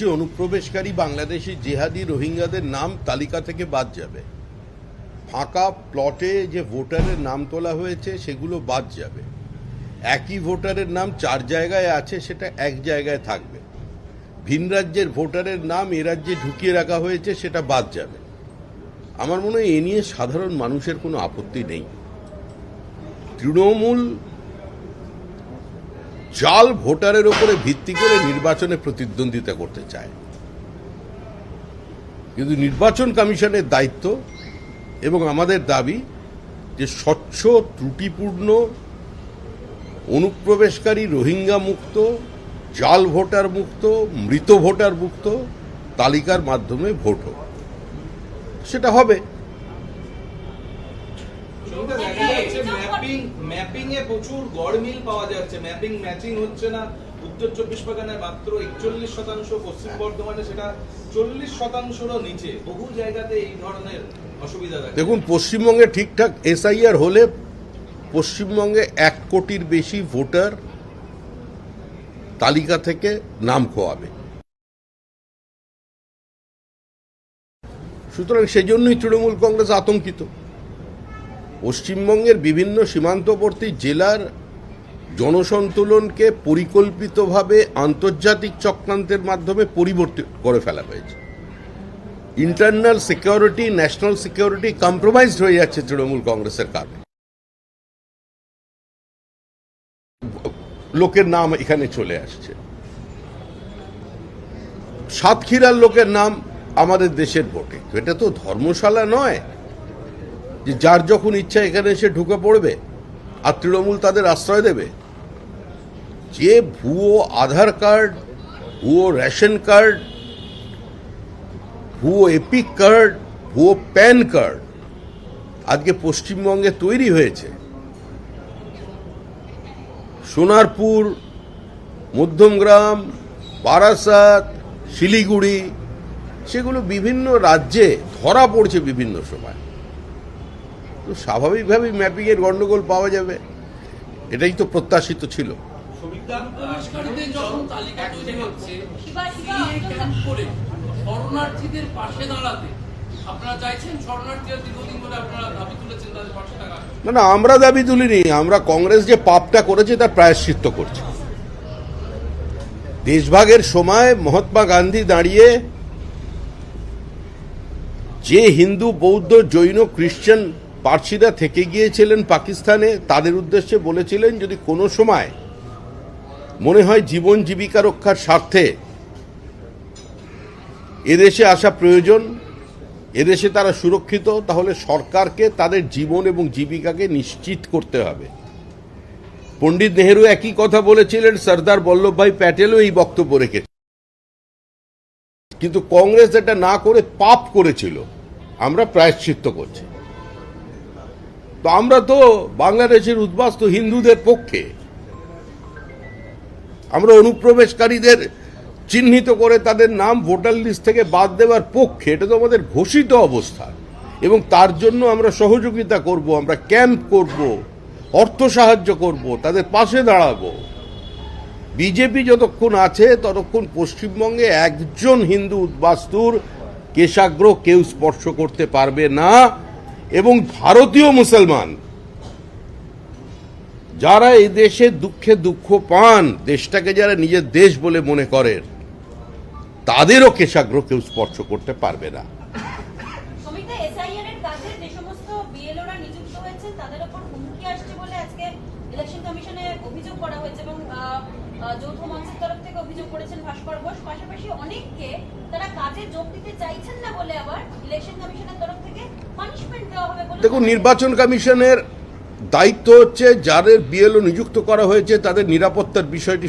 বলছি অনুপ্রবেশকারী বাংলাদেশি জেহাদি রোহিঙ্গাদের নাম তালিকা থেকে বাদ যাবে। ফাঁকা প্লটে যে ভোটারের নাম তোলা হয়েছে, সেগুলো বাদ যাবে। একই ভোটারের নাম চার জায়গায় আছে, সেটা এক জায়গায় থাকবে। ভিন রাজ্যের ভোটারের নাম এ রাজ্যে ঢুকিয়ে রাখা হয়েছে, সেটা বাদ যাবে। আমার মনে হয় এ নিয়ে সাধারণ মানুষের কোনো আপত্তি নেই। তৃণমূল জাল ভোটারের উপরে ভিত্তি করে নির্বাচনে প্রতিদ্বন্দ্বিতা করতে চায়। কিন্তু নির্বাচন কমিশনের দায়িত্ব এবং আমাদের দাবি যে স্বচ্ছ, ত্রুটিপূর্ণ, অনুপ্রবেশকারী রোহিঙ্গা মুক্ত, জাল ভোটার মুক্ত, মৃত ভোটার মুক্ত তালিকার মাধ্যমে ভোট হোক। সেটা হবে। ম্যাপিং ম্যাপিং এ প্রচুর গড়মিল পাওয়া যাচ্ছে। ম্যাপিং ম্যাচিং হচ্ছে না। উত্তর চব্বিশ পরগনায় মাত্র একচল্লিশ শতাংশ পশ্চিম বর্ধমানে সেটা চল্লিশ শতাংশেরও নিচে। বহু জায়গাতে এই ধরনের অসুবিধা দেখুন পশ্চিমবঙ্গে ঠিকঠাক এসআইআর হলে পশ্চিমবঙ্গে এক কোটির বেশি ভোটার তালিকা থেকে নাম খোয়াবে। সুতরাং সেজন্যই তৃণমূল কংগ্রেস আতঙ্কিত। পশ্চিমবঙ্গের বিভিন্ন সীমান্তবর্তী জেলার জনসন্তুলনকে পরিকল্পিতভাবে আন্তর্জাতিক চক্রান্তের মাধ্যমে পরিবর্তিত করে ফেলা হয়েছে। Internal security national security compromised হয়ে যাচ্ছে তৃণমূল কংগ্রেসের কারণে লোকের নাম এখানে চলে আসছে। সাতক্ষীরার লোকের নাম আমাদের দেশের ভোটে এটা তো ধর্মশালা নয়। যে যার যখন ইচ্ছা এখানে এসে ঢুকে পড়বে আর তৃণমূল তাদের আশ্রয় দেবে, যে ভুয়ো আধার কার্ড, ভুয়ো রেশন কার্ড, ভুয়ো এপিক কার্ড, ভুয়ো প্যান কার্ড আজকে পশ্চিমবঙ্গে তৈরি হয়েছে। সোনারপুর, মধ্যমগ্রাম, বারাসাত, শিলিগুড়ি, সেগুলো বিভিন্ন রাজ্যে ধরা পড়ছে বিভিন্ন সময়। তো স্বাভাবিকভাবেই ম্যাপিংয়ের গন্ডগোল পাওয়া যাবে। এটাই তো প্রত্যাশিত ছিল। শরণার্থীদের পাশে দাঁড়াতে না না আমরা দাবি তুলিনি। আমরা কংগ্রেস যে পাপটা করেছে তার প্রায়শ্চিত্ত করছি। দেশভাগের সময় মহাত্মা গান্ধী দাঁড়িয়ে যে হিন্দু বৌদ্ধ জৈন খ্রিস্টান পার্সিরা থেকে গিয়েছিলেন পাকিস্তানে, তাদের উদ্দেশ্যে বলেছিলেন, যদি কোনো সময় মনে হয় জীবন জীবিকা রক্ষার স্বার্থে এদেশে আসা প্রয়োজন, এদেশে তারা সুরক্ষিত, তাহলে সরকারকে তাদের জীবন এবং জীবিকাকে নিশ্চিত করতে হবে। পণ্ডিত নেহেরু একই কথা বলেছিলেন, সর্দার বল্লভভাই প্যাটেলও এই বক্তব্য রেখেছে কিন্তু কংগ্রেস এটা না করে পাপ করেছিল, আমরা প্রায়শ্চিত্ত করছি। তো আমরা তো বাংলাদেশের উদ্বাস্ত হিন্দুদের পক্ষে। আমরা অনুপ্রবেশকারীদের চিহ্নিত করে তাদের নাম ভোটার লিস্ট থেকে বাদ দেওয়ার পক্ষে, এটা তো আমাদের ঘোষিত অবস্থা। এবং তার জন্য আমরা সহযোগিতা করব, আমরা ক্যাম্প করব, অর্থ সাহায্য করব, তাদের পাশে দাঁড়াবো। বিজেপি যতক্ষণ আছে, ততক্ষণ পশ্চিমবঙ্গে একজন হিন্দু উদ্বাস্তুর কেশাগ্র কেউ স্পর্শ করতে পারবে না। এবং ভারতীয় মুসলমান, যারা এই দেশে দুঃখে দুঃখ পান, দেশটাকে যারা নিজের দেশ বলে মনে করেন, তাদেরও কেশাগ্র কেউ স্পর্শ করতে পারবে না সমিতা এসআইআর এর কাজে যে সমস্ত বিএলওরা নিযুক্ত হয়েছেন তাদের উপর হুমকি আসছে বলে আজকে ইলেকশন কমিশনে অভিযোগ করা হয়েছে এবং আহ, আহ, যৌথ মঞ্চের তরফ থেকে অভিযোগ করেছেন ভাস্কর ঘোষ পাশাপাশি অনেককে তারা কাজে যোগ দিতে চাইছেন না বলে আবার ইলেকশন কমিশনের তরফ থেকে পানিশমেন্ট দেওয়া হবে বলে দেখুন নির্বাচন কমিশনের দায়িত্ব হচ্ছে যাদের বিএলও নিযুক্ত করা হয়েছে তাদের নিরাপত্তার বিষয়টি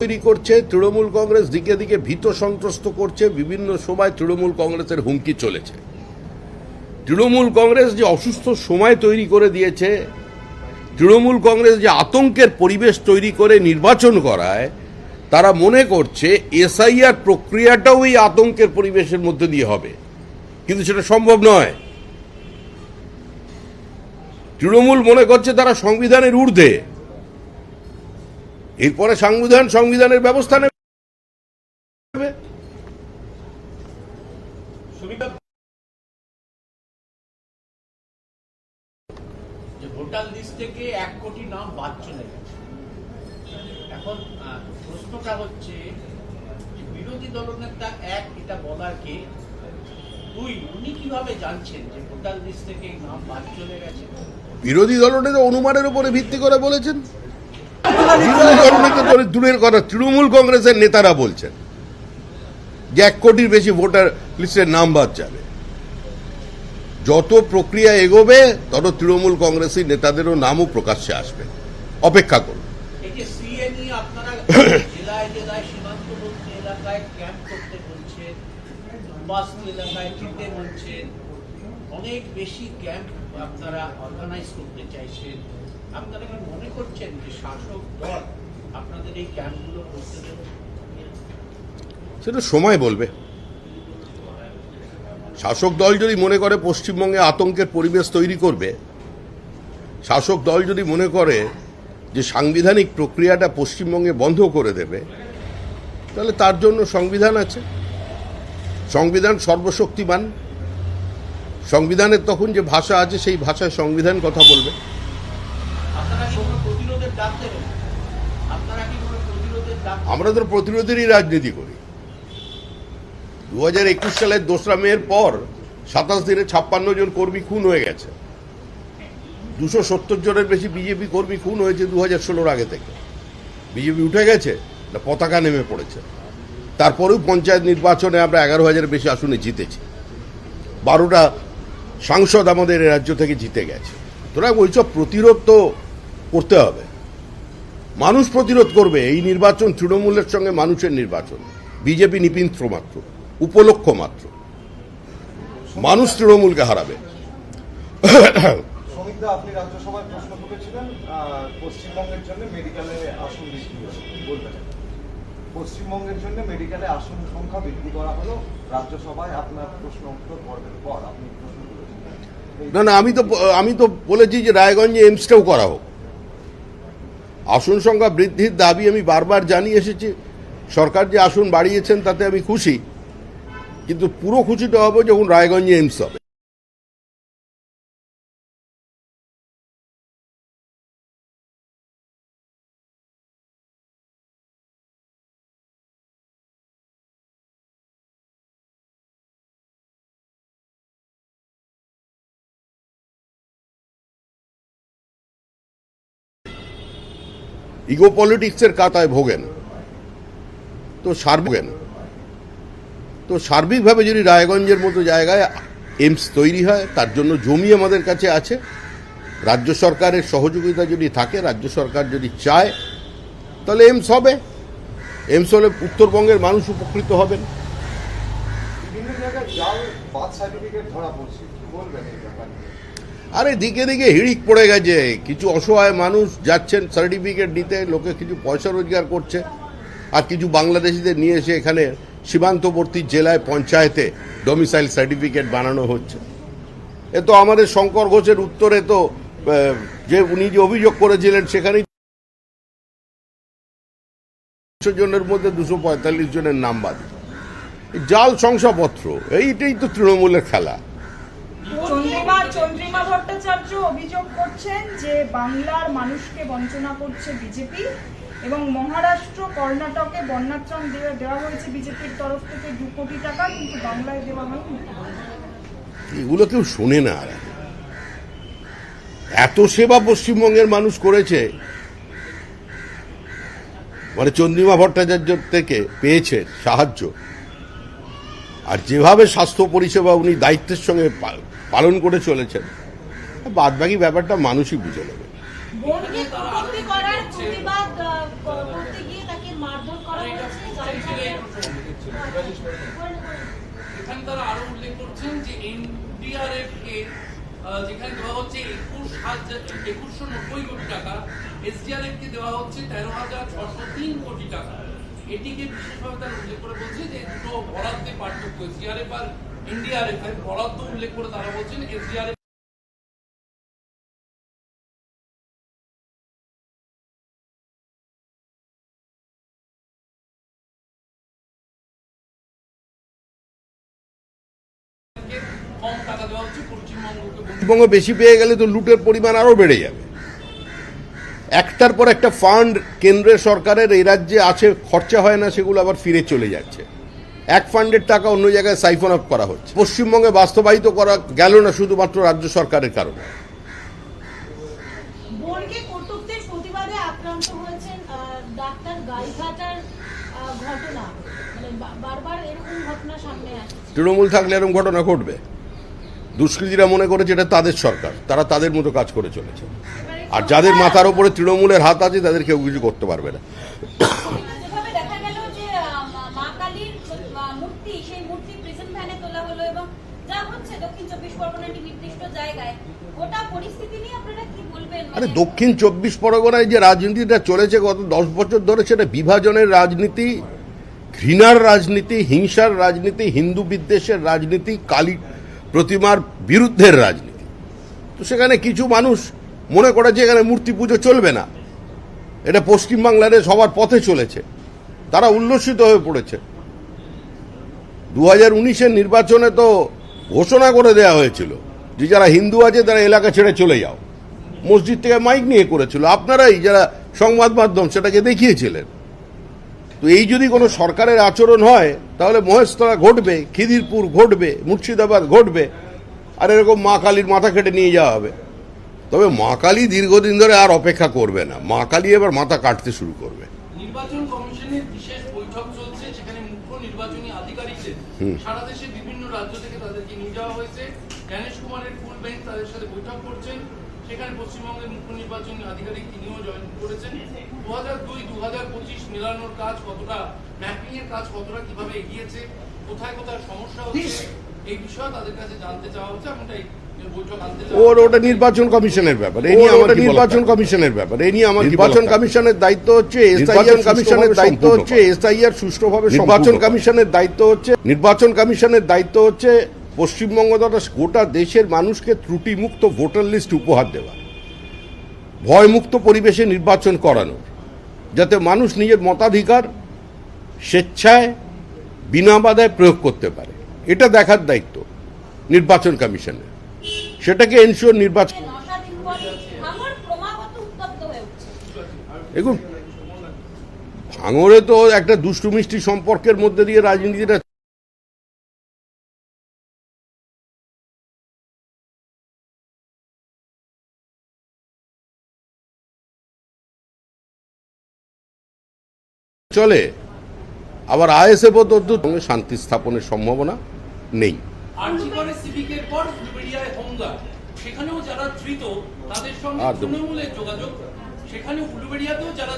তৈরি করছে। তৃণমূল কংগ্রেস দিকে দিকে ভীত সন্ত্রস্ত করছে। বিভিন্ন সময় তৃণমূল কংগ্রেসের হুমকি চলেছে। তৃণমূল কংগ্রেস যে অসুস্থ সময় তৈরি করে দিয়েছে তৃণমূল কংগ্রেস যে আতঙ্কের পরিবেশ তৈরি করে নির্বাচন করায় তারা মনে করছে এসআইআর প্রক্রিয়াটাও এই আতঙ্কের পরিবেশের মধ্যে দিয়ে হবে। কিন্তু সেটা সম্ভব নয়। তৃণমূল মনে করছে তারা সংবিধানের ঊর্ধ্বে। এরপরে সংবিধান, সংবিধানের ব্যবস্থা নেবে। ভোটার লিস্ট থেকে এক কোটি নাম বাদ চলে এখন প্রশ্নটা হচ্ছে বিরোধী দলনেতা এক এটা বলার কে? দুই উনি কীভাবে জানছেন যে ভোটার লিস্ট থেকে নাম বাদ চলে গেছে? বিরোধী দলনেতা অনুমানের উপরে ভিত্তি করে বলেছেন। বিরোধী দলনেতা তো দূরের কথা তৃণমূল কংগ্রেসের নেতারা বলছেন যে এক কোটির বেশি ভোটার লিস্টের নাম বাদ যাবে। যত প্রক্রিয়া এগোবে তত তৃণমূল কংগ্রেসের নেতাদেরও নামও প্রকাশ্যে আসবে। অপেক্ষা করুন। সেটা সময় বলবে। শাসক দল যদি মনে করে পশ্চিমবঙ্গে আতঙ্কের পরিবেশ তৈরি করবে, শাসক দল যদি মনে করে যে সাংবিধানিক প্রক্রিয়াটা পশ্চিমবঙ্গে বন্ধ করে দেবে তাহলে তার জন্য সংবিধান আছে। সংবিধান সর্বশক্তিমান। সংবিধানের তখন যে ভাষা আছে সেই ভাষায় সংবিধান কথা বলবে। আমরা তো প্রতিরোধেরই রাজনীতি করি। দু হাজার একুশ সালের দোসরা মেয়ের পর সাতাশ দিনে ছাপ্পান্ন জন কর্মী খুন হয়ে গেছে। দুশো সত্তর জনের বেশি বিজেপি কর্মী খুন হয়েছে দু হাজার ষোলোর আগে থেকে। বিজেপি উঠে গেছে, না পতাকা নেমে পড়েছে। তারপরেও পঞ্চায়েত নির্বাচনে আমরা এগারো হাজারের বেশি আসনে জিতেছি। বারোটা সাংসদ আমাদের রাজ্য থেকে জিতে গেছে। সুতরাং ওইসব প্রতিরোধ তো করতে হবে। মানুষ প্রতিরোধ করবে, এই নির্বাচন তৃণমূলের সঙ্গে মানুষের নির্বাচন। বিজেপি নিপিন্ত্র মাত্র উপলক্ষ মাত্র। মানুষ তৃণমূলকে হারাবে। আপনি রাজ্যসভায় প্রশ্ন আহ, পশ্চিমবঙ্গের জন্য মেডিকেলে আসন বৃদ্ধি বলবেন। পশ্চিমবঙ্গের জন্য মেডিকেলে আসন সংখ্যা বৃদ্ধি করা হলো রাজ্যসভায় আপনার প্রশ্ন উত্তর পর আপনি না না আমি তো আমি তো বলেছি যে রায়গঞ্জে এইমসটাও করা হোক। আসন সংখ্যা বৃদ্ধির দাবি আমি বারবার জানিয়ে এসেছি। সরকার যে আসন বাড়িয়েছেন তাতে আমি খুশি। কিন্তু পুরো খুশিটা হবে যখন রায়গঞ্জে এইমস হবে। ইগো পলিটিক্সের কাতায় ভোগেন। তো সার্বিক তো সার্বিকভাবে যদি রায়গঞ্জের মতো জায়গায় এমস তৈরি হয়, তার জন্য জমি আমাদের কাছে আছে। রাজ্য সরকারের সহযোগিতা যদি থাকে, রাজ্য সরকার যদি চায়, তাহলে এইমস হবে। এমস হলে উত্তরবঙ্গের মানুষ উপকৃত হবেন। বিভিন্ন জায়গায় জাল সার্টিফিকেট ধরা পড়ছে। বলবেন এই ব্যাপারে আরে দিকে দিকে হিড়িক পড়ে গেছে। কিছু অসহায় মানুষ যাচ্ছেন সার্টিফিকেট নিতে, লোকে কিছু পয়সা রোজগার করছে। আর কিছু বাংলাদেশিদের নিয়ে এসে এখানে সীমান্তবর্তী জেলায় পঞ্চায়েতে ডোমিসাইল সার্টিফিকেট বানানো হচ্ছে। এ তো আমাদের শঙ্কর ঘোষের উত্তরে তো যে উনি যে অভিযোগ করেছিলেন সেখানেই জনের মধ্যে দুশো পঁয়তাল্লিশ জনের নাম বাদ। জাল শংসাপত্র, এইটাই তো তৃণমূলের খেলা। চন্দ্রিমা ভট্টাচার্য অভিযোগ করছেন যে বাংলার মানুষকে বঞ্চনা করছে বিজেপি এবং মহারাষ্ট্র, কর্ণাটকে বন্যাত্রাণ দেওয়া হয়েছে বিজেপির তরফ থেকে দু কোটি টাকা, কিন্তু বাংলায় দেওয়া হয়নি। এগুলো কেউ শোনে না আর। এত সেবা পশ্চিমবঙ্গের মানুষ করেছে। মানে চন্দ্রিমা ভট্টাচার্য থেকে পেয়েছে সাহায্য। আর যেভাবে স্বাস্থ্য পরিষেবা উনি দায়িত্বের সঙ্গে পালন করে চলেছেন। বাদ বাকি ব্যাপারটা মানুষই বুঝে নেবে। তারা আরও উল্লেখ করছেন যে এনডিআরএফ কে যেখানে দেওয়া হচ্ছে একুশ হাজার একুশশো নব্বই কোটি টাকা এসডিআরএফ কে দেওয়া হচ্ছে তেরো হাজার ছশো তিন কোটি টাকা। এটিকে বিশেষভাবে তারা উল্লেখ করে বলছে যে দুটো বরাদ্দে পার্থক্য এসডিআরএফ আর এনডিআরএফ এর বরাদ্দ উল্লেখ করে তারা বলছেন এসডিআরএফ পশ্চিমবঙ্গ বেশি পেয়ে গেলে তো লুটের পরিমাণ আরও বেড়ে যাবে। একটার পর একটা ফান্ড কেন্দ্রের সরকারের, এই রাজ্যে আছে, খরচা হয় না, সেগুলো আবার ফিরে চলে যাচ্ছে। এক ফান্ডের টাকা অন্য জায়গায় সাইফন অফ করা হচ্ছে। পশ্চিমবঙ্গে বাস্তবায়িত করা গেল না শুধুমাত্র রাজ্য সরকারের কারণে। মানে তৃণমূল থাকলে এরকম ঘটনা ঘটবে। দুষ্কৃতীরা মনে করেছে এটা তাদের সরকার। তারা তাদের মতো কাজ করে চলেছে। আর যাদের মাথার ওপরে তৃণমূলের হাত আছে তাদের কেউ কিছু করতে পারবে না যেভাবে দেখা গেল যে আহ, মা- মা কালীর আহ, মূর্তি সেই মূর্তি প্রিজন ভ্যানে তোলা হলো এবং যা হচ্ছে দক্ষিণ চব্বিশ পরগনার একটি নির্দিষ্ট জায়গায় গোটা পরিস্থিতি নিয়ে আপনারা কি বলবেন আরে দক্ষিণ চব্বিশ পরগনায় যে রাজনীতিটা চলেছে গত দশ বছর ধরে, সেটা বিভাজনের রাজনীতি, ঘৃণার রাজনীতি, হিংসার রাজনীতি, হিন্দু বিদ্বেষের রাজনীতি, কালী প্রতিমার বিরুদ্ধের রাজনীতি। তো সেখানে কিছু মানুষ মনে করে যে এখানে মূর্তি পুজো চলবে না। এটা পশ্চিমবাংলার সবার পথে চলেছে। তারা উল্লসিত হয়ে পড়েছে। দু হাজার উনিশের নির্বাচনে তো ঘোষণা করে দেওয়া হয়েছিল যে যারা হিন্দু আছে তারা এলাকা ছেড়ে চলে যাও। মসজিদ থেকে মাইক নিয়ে করেছিল। আপনারাই যারা সংবাদ মাধ্যম সেটাকে দেখিয়েছিলেন। তো এই যদি কোনো সরকারের আচরণ হয় তাহলে মহেশতলা ঘটবে খিদিরপুর ঘটবে মুর্শিদাবাদ ঘটবে আর এরকম মা কালীর মাথা কেটে নিয়ে যাওয়া হবে। তবে মা কালী দীর্ঘদিন ধরে আর অপেক্ষা করবে না। মা কালী এবার মাথা কাটতে শুরু করবে। নির্বাচন কমিশনের বিশেষ বৈঠক চলছে সেখানে মুখ্য নির্বাচনী আধিকারিকদের সারা দেশে বিভিন্ন রাজ্য থেকে তাদেরকে নিয়ে যাওয়া হয়েছে জ্ঞানেশ কুমারের ফুল বেঞ্চ তাদের সাথে বৈঠক করছেন সেখানে পশ্চিমবঙ্গের মুখ্য নির্বাচনী আধিকারিক তিনিও জয়েন করেছেন। দু হাজার দুই দু হাজার পঁচিশ মেলানোর কাজ কতটা ম্যাপিং এর কাজ কতটা কীভাবে এগিয়েছে কোথায় কোথায় সমস্যা হচ্ছে এই বিষয়ে তাদের কাছে জানতে চাওয়া হচ্ছে চাওয়া ওর ওটা নির্বাচন কমিশনের ব্যাপার এই নিয়ে আমার নির্বাচন কমিশনের ব্যাপার এই নিয়ে আমার নির্বাচন কমিশনের দায়িত্ব হচ্ছে নির্বাচন কমিশনের দায়িত্ব হচ্ছে এসআইআর সুষ্ঠুভাবে নির্বাচন কমিশনের দায়িত্ব হচ্ছে নির্বাচন কমিশনের দায়িত্ব হচ্ছে পশ্চিমবঙ্গ তথা গোটা দেশের মানুষকে ত্রুটিমুক্ত ভোটার লিস্ট উপহার দেওয়া। ভয়মুক্ত পরিবেশে নির্বাচন করানো যাতে মানুষ নিজের মতাধিকার স্বেচ্ছায় বিনা বাধায় প্রয়োগ করতে পারে। এটা দেখার দায়িত্ব নির্বাচন কমিশনের। সেটাকে এনশিওর নির্বাচন দেখুন ভাঙরে তো একটা দুষ্টু মিষ্টি সম্পর্কের মধ্যে দিয়ে রাজনীতিটা চলে। আবার আইএসএফ সঙ্গে শান্তি স্থাপনের সম্ভাবনা নেই। যারা যারা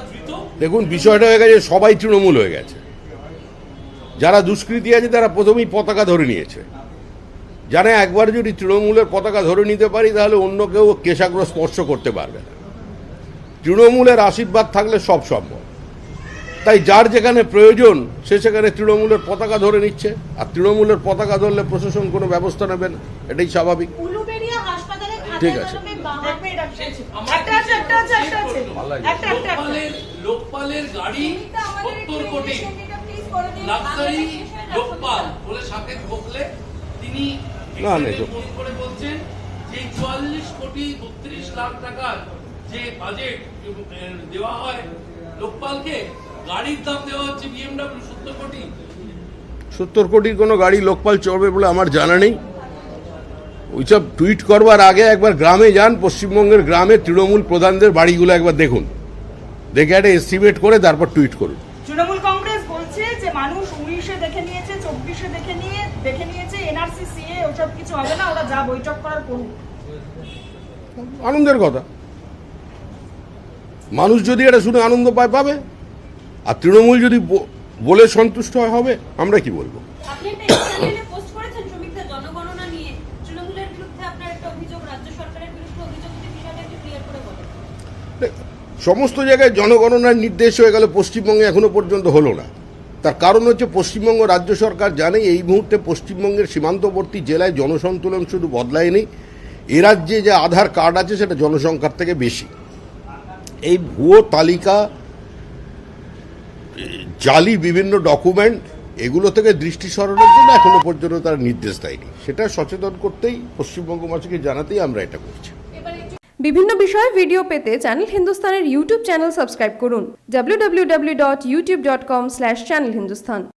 দেখুন বিষয়টা হয়ে গেছে সবাই তৃণমূল হয়ে গেছে। যারা দুষ্কৃতী আছে তারা প্রথমেই পতাকা ধরে নিয়েছে। জানে একবার যদি তৃণমূলের পতাকা ধরে নিতে পারি তাহলে অন্য কেউ কেশাগ্র স্পর্শ করতে পারবে না। তৃণমূলের আশীর্বাদ থাকলে সব সম্ভব। তাই যার যেখানে প্রয়োজন সে সেখানে তৃণমূলের পতাকা ধরে নিচ্ছে আর তৃণমূলের পতাকা ধরলে প্রশাসন কোনো ব্যবস্থা নেবে না এটাই স্বাভাবিক ঠিক আছে। লোকপালের গাড়ি কোটি। লাক্সারি হয়ে। লোকপাল বলে তিনি না, ফোন করে বলছেন যে চুয়াল্লিশ কোটি বত্রিশ লাখ টাকার যে বাজেট দেওয়া হয় লোকপালকে গাড়ির দাম দেওয়া হচ্ছে বিএমডব্লিউ সত্তর কোটি। সত্তর কোটির কোনো গাড়ি লোকপাল চড়বে বলে আমার জানা নেই। ওইসব টুইট করবার আগে একবার গ্রামে যান পশ্চিমবঙ্গের গ্রামে তৃণমূল প্রধানদের বাড়িগুলো একবার দেখুন। দেখে একটা এস্টিমেট করে তারপর টুইট করুন। তৃণমূল কংগ্রেস বলছে যে মানুষ উনিশে দেখে নিয়েছে চব্বিশে দেখে নিয়ে দেখে নিয়েছে এনআরসি সিএ ওসব কিছু হবে না ওরা যা বৈঠক করার করুক। আনন্দের কথা। মানুষ যদি এটা শুনে আনন্দ পায় পাবে। আর তৃণমূল যদি বলে সন্তুষ্ট হয় হবে? আমরা কি বলব? সমস্ত জায়গায় জনগণনার নির্দেশ হয়ে গেল পশ্চিমবঙ্গে এখনও পর্যন্ত হলো না। তার কারণ হচ্ছে পশ্চিমবঙ্গ রাজ্য সরকার জানে এই মুহূর্তে পশ্চিমবঙ্গের সীমান্তবর্তী জেলায় জনসন্তুলন শুধু বদলায়নি। এ রাজ্যে যে আধার কার্ড আছে সেটা জনসংখ্যার থেকে বেশি। এই ভুয়ো তালিকা জালি বিভিন্ন ডকুমেন্ট এগুলো থেকে দৃষ্টি সরানোর জন্য এখনও পর্যন্ত তারা নির্দেশ দেয়নি। সেটা সচেতন করতেই পশ্চিমবঙ্গবাসীকে জানাতেই আমরা এটা করছি। বিভিন্ন বিষয়ে ভিডিও পেতে চ্যানেল হিন্দুস্তানের ইউটিউব চ্যানেল সাবস্ক্রাইব করুন। www.youtube.com/channelhindustan